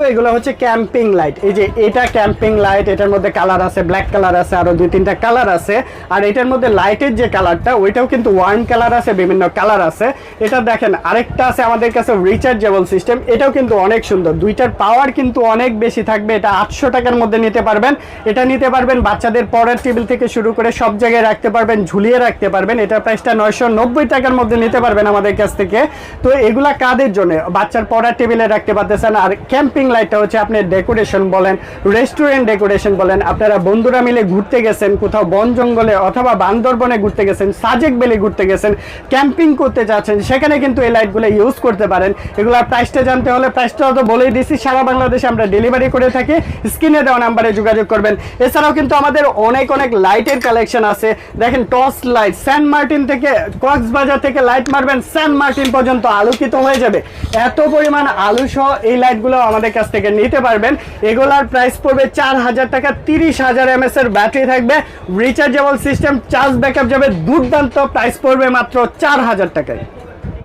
এগুলো হচ্ছে camping light. এই যে এটা ক্যাম্পিং লাইট, এটার মধ্যে কালার আছে, ব্ল্যাক কালার আছে, আরও দুই তিনটা কালার আছে। আর এটার মধ্যে লাইটের যে কালারটা, ওইটাও কিন্তু ওয়ার্ম কালার আছে, বিভিন্ন কালার আছে। এটা দেখেন, আরেকটা আছে আমাদের কাছে রিচার্জেবল সিস্টেম এটাও কিন্তু অনেক সুন্দর। দুইটার পাওয়ার কিন্তু অনেক বেশি থাকবে, এটা আটশো টাকার মধ্যে নিতে পারবেন। এটা নিতে পারবেন বাচ্চাদের পরের টেবিল থেকে শুরু করে সব জায়গায় রাখতে পারবেন, ঝুলিয়ে রাখতে পারবেন। এটার প্রাইসটা নয়শো নব্বই টাকার মধ্যে নিতে পারবেন আমাদের কাছ থেকে। তো এগুলা কাদের জন্য? বাচ্চার পড়ার টেবিলে রাখতে পারতেছেন, আর ক্যাম্পিং লাইটটা হচ্ছে আপনি ডেকোরেশন বলেন রেস্টুরেন্ট ডেকোরেশন বলেন, আপনারা বন্ধুরা মিলে ঘুরতে গেছেন, কোথাও বন জঙ্গলে অথবা বান্দরবনে ঘুরতে গেছেন, সাজেক বেলে ঘুরতে গেছেন ক্যাম্পিং করতে যাচ্ছেন, সেখানে কিন্তু এই লাইটগুলো ইউজ করতে পারেন। এগুলোর প্রাইসটা জানতে হলে প্রাইসটা তো বলেই দিচ্ছি সারা বাংলাদেশে আমরা ডেলিভারি করে থাকি। স্ক্রিনে দেওয়া নাম্বারে যোগাযোগ করবেন। এছাড়াও কিন্তু আমাদের অনেক অনেক লাইটের কালেকশন আছে। দেখেন টর্চ লাইট স্যান মার্টিন থেকে, কক্সবাজার থেকে লাইট মারবেন স্যান মার্টিন পর্যন্ত আলোকিত হয়ে যাবে। এত পরিমাণ আলো সহ এই লাইটগুলো আমাদের কাছ থেকে নিতে পারবেন। এগুলার প্রাইস পড়বে চার হাজার টাকা তিরিশ হাজার এম এর ব্যাটারি থাকবে। রিচার্জেবল সিস্টেম চার্জ ব্যাকআপ যাবে। দুর্দান্ত প্রাইস পড়বে মাত্র চার হাজার টাকায়।